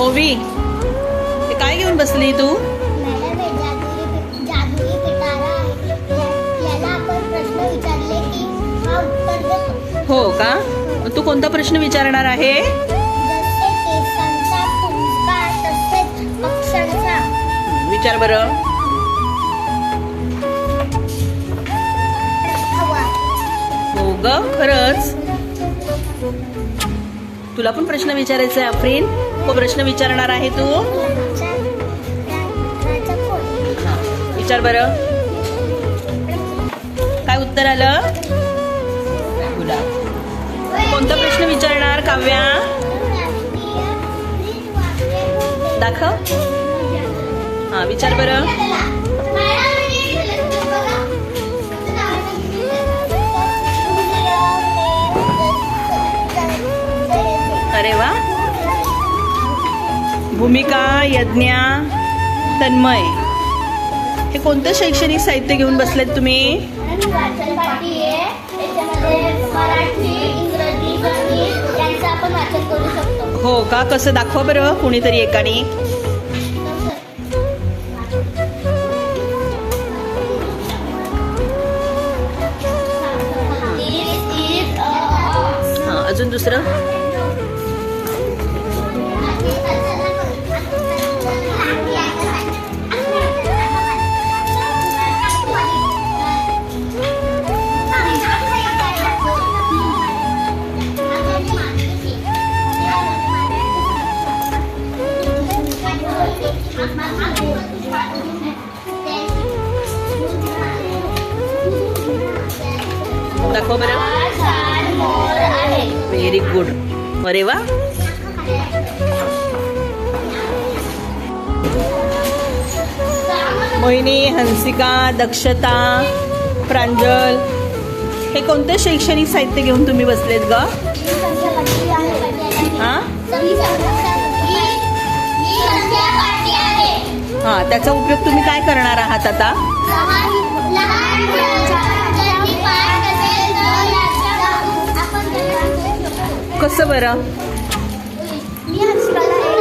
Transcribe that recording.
ओवी हे काय घेऊन बसली तू? हे की? तू कोणता प्रश्न विचारणार आहे? विचार बरं. हवा हो ग खरंच. तुला पण प्रश्न विचारायचा आहे अफ्रीन? हो प्रश्न विचारणार आहे तू? विचार बरं. काय उत्तर आलं? गुलाब. कोणता प्रश्न विचारणार काव्या? दाखव. हा विचार बरं. भूमिका यज्ञा तन्मय. हे कोणतं शैक्षणिक साहित्य घेऊन बसलेत तुम्ही? हो का? कसं? दाखवा बरं कुणीतरी एकाने. अजून दुसरं? दाखवा बरं. व्हेरी गुड अरे वा. मोहिनी हंसिका दक्षता प्रांजल हे कोणतं शैक्षणिक साहित्य घेऊन तुम्ही बसलेत ग? हा? हा त्याचा उपयोग तुम्ही काय करणार आहात आता? कसं बरं? मी हर्षिकाला एक